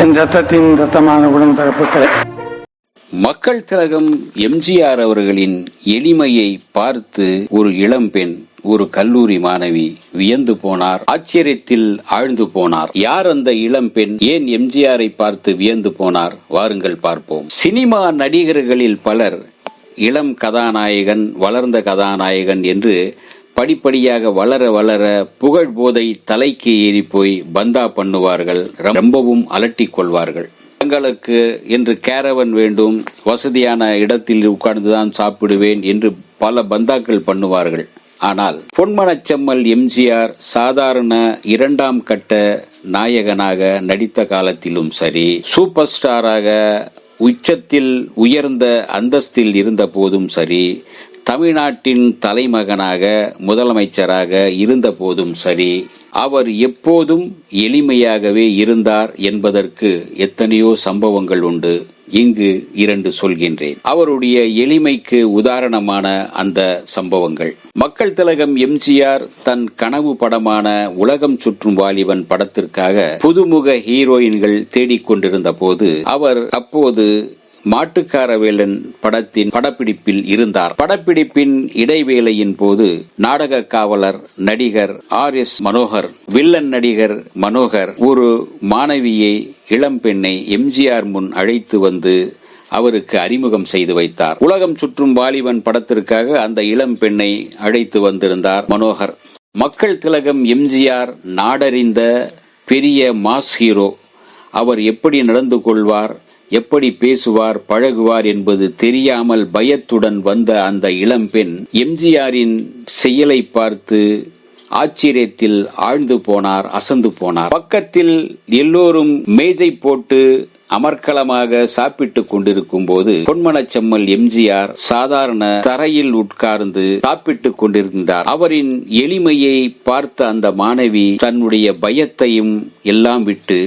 என் ரத்தத்தின் ரத்தமான உடன்பிறப்புகளே மக்கள் திலகம் எம்ஜிஆர் அவர்களின் எளிமையை பார்த்து ஒரு இளம்பெண் ஒரு கல்லூரி மாணவி வியந்து போனார் ஆச்சரியத்தில் ஆழ்ந்து போனார். யார் அந்த இளம்பெண் ஏன் எம்ஜிஆரை பார்த்து வியந்து போனார்? வாருங்கள் பார்ப்போம். சினிமா நடிகர்களில் பலர் இளம் கதாநாயகன் வளர்ந்த கதாநாயகன் என்று படிப்படியாக வளர வளர புகழ் போதை தலைக்கு ஏறி போய் பந்தா பண்ணுவார்கள். ரொம்பவும் அலட்டிக் கொள்வார்கள். தங்களுக்கு என்று கேரவன் வேண்டும். வசதியான இடத்தில் உட்கார்ந்துதான் சாப்பிடுவேன் என்று பல பந்தாக்கள் பண்ணுவார்கள். ஆனால் பொன்மனச்செம்மல் எம்ஜிஆர் சாதாரண இரண்டாம் கட்ட நாயகனாக நடித்த காலத்திலும் சரி சூப்பர் ஸ்டாராக உச்சத்தில் உயர்ந்த அந்தஸ்தில் இருந்த போதும் சரி தமிழ்நாட்டின் தலைமகனாக முதலமைச்சராக இருந்தபோதும் சரி அவர் எப்போதும் எளிமையாகவே இருந்தார் என்பதற்கு எத்தனையோ சம்பவங்கள் உண்டு. இங்கு இரண்டு சொல்கின்றேன். அவருடைய எளிமைக்கு உதாரணமான அந்த சம்பவங்கள். மக்கள் திலகம் எம்ஜிஆர் தன் கனவு படமான உலகம் சுற்றும் வாலிபன் படத்திற்காக புதுமுக ஹீரோயின்கள் தேடிக்கொண்டிருந்த போது அவர் அப்போது மாட்டுக்காரவேலன் படத்தின் படப்பிடிப்பில் இருந்தார். படப்பிடிப்பின் இடைவேளையின் போது நாடக காவலர் நடிகர் ஆர் எஸ் மனோகர் வில்லன் நடிகர் மனோகர் ஒரு மாணவியை இளம்பெண்ணை எம்ஜிஆர் முன் அழைத்து வந்து அவருக்கு அறிமுகம் செய்து வைத்தார். உலகம் சுற்றும் வாலிபன் படத்திற்காக அந்த இளம் பெண்ணை அழைத்து வந்திருந்தார் மனோகர். மக்கள் திலகம் எம்ஜிஆர் நாடறிந்த பெரிய மாஸ் ஹீரோ. அவர் எப்படி நடந்து கொள்வார்? எப்படி பேசுவார் பழகுவார் என்பது தெரியாமல் பயத்துடன் வந்த அந்த இளம்பெண் எம்ஜிஆரின் செயலை பார்த்து ஆச்சரியத்தில் ஆழ்ந்து போனார் அசந்து போனார். பக்கத்தில் எல்லோரும் மேஜை போட்டு அமர்க்கலமாக சாப்பிட்டுக் கொண்டிருக்கும் போது பொன்மனச்செம்மல் எம்ஜிஆர் சாதாரண தரையில் உட்கார்ந்து சாப்பிட்டுக் கொண்டிருந்தார். அவரின் எளிமையை பார்த்த அந்த மாணவி தன்னுடைய பயத்தையும் எல்லாம் விட்டு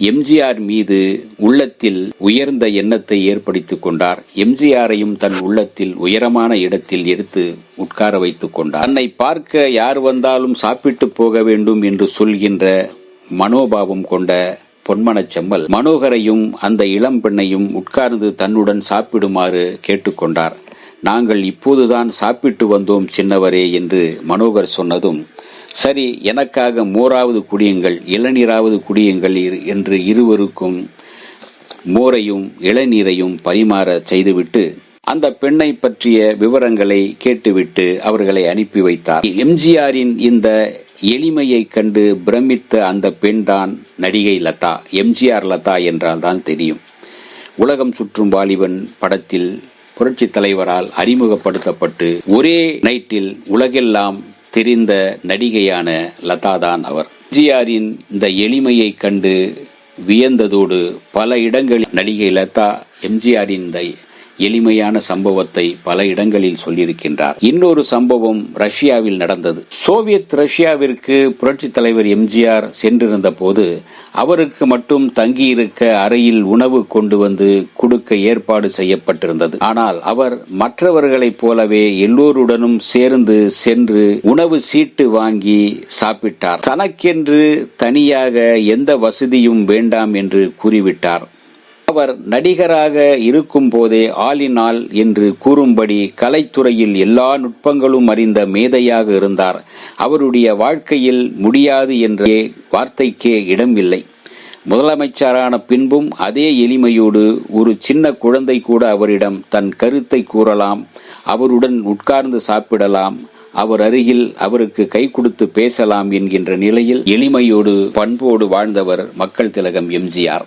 எம்ஜிஆர் மீது உள்ளத்தில் உயர்ந்த எண்ணத்தை ஏற்படுத்திக் கொண்டார். எம்ஜிஆரையும் தன் உள்ளத்தில் உயரமான இடத்தில் எடுத்து உட்கார வைத்துக் கொண்டார். தன்னை பார்க்க யார் வந்தாலும் சாப்பிட்டு போக வேண்டும் என்று சொல்கின்ற மனோபாவம் கொண்ட பொன்மனச்செம்மல் மனோகரையும் அந்த இளம் பெண்ணையும் உட்கார்ந்து தன்னுடன் சாப்பிடுமாறு கேட்டுக்கொண்டார் நாங்கள் இப்போதுதான் சாப்பிட்டு வந்தோம் சின்னவரே என்று மனோகர் சொன்னதும் சரி எனக்காக மோராவது குடியுங்கள் இளநீராவது குடியுங்கள் இரு- என்று இருவருக்கும் மோரையும் இளநீரையும் பரிமாற செய்துவிட்டு அந்த பெண்ணை பற்றிய விவரங்களை கேட்டுவிட்டு அவர்களை அனுப்பி வைத்தார். எம்ஜிஆரின் இந்த எளிமையை கண்டு பிரமித்த அந்த பெண்தான் நடிகை லதா. எம்ஜிஆர் லதா என்றால் தான் தெரியும். உலகம் சுற்றும் வாலிபன் படத்தில் புரட்சி தலைவரால் அறிமுகப்படுத்தப்பட்டு ஒரே நைட்டில் உலகெல்லாம் தெரிந்த நடிகையான லதா தான் அவர். எம்ஜிஆரின் இந்த எளிமையை கண்டு வியந்ததோடு பல இடங்களில் நடிகை லதா எம்ஜிஆரின் இந்த எளிமையான சம்பவத்தை பல இடங்களில் சொல்லியிருக்கின்றார். இன்னொரு சம்பவம் ரஷ்யாவில் நடந்தது. சோவியத் ரஷ்யாவிற்கு புரட்சி தலைவர் எம்ஜிஆர் சென்றிருந்த போது அவருக்கு மட்டும் தங்கியிருக்க அறையில் உணவு கொண்டு வந்து கொடுக்க ஏற்பாடு செய்யப்பட்டிருந்தது. ஆனால் அவர் மற்றவர்களைப் போலவே எல்லோருடனும் சேர்ந்து சென்று உணவு சீட்டு வாங்கி சாப்பிட்டார். தனக்கென்று தனியாக எந்த வசதியும் வேண்டாம் என்று கூறிவிட்டார். அவர் நடிகராக இருக்கும் போதே ஆளினால் என்று கூறும்படி கலைத்துறையில் எல்லா நுட்பங்களும் அறிந்த மேதையாக இருந்தார். அவருடைய வாழ்க்கையில் முடியாது என்ற வார்த்தைக்கே இடமில்லை. முதலமைச்சரான பின்பும் அதே எளிமையோடு ஒரு சின்ன குழந்தை கூட அவரிடம் தன் கருத்தை கூறலாம் அவருடன் உட்கார்ந்து சாப்பிடலாம் அவர் அருகில் அவருக்கு கை கொடுத்து பேசலாம் என்கின்ற நிலையில் எளிமையோடு பண்போடு வாழ்ந்தவர் மக்கள் திலகம் எம்ஜிஆர்.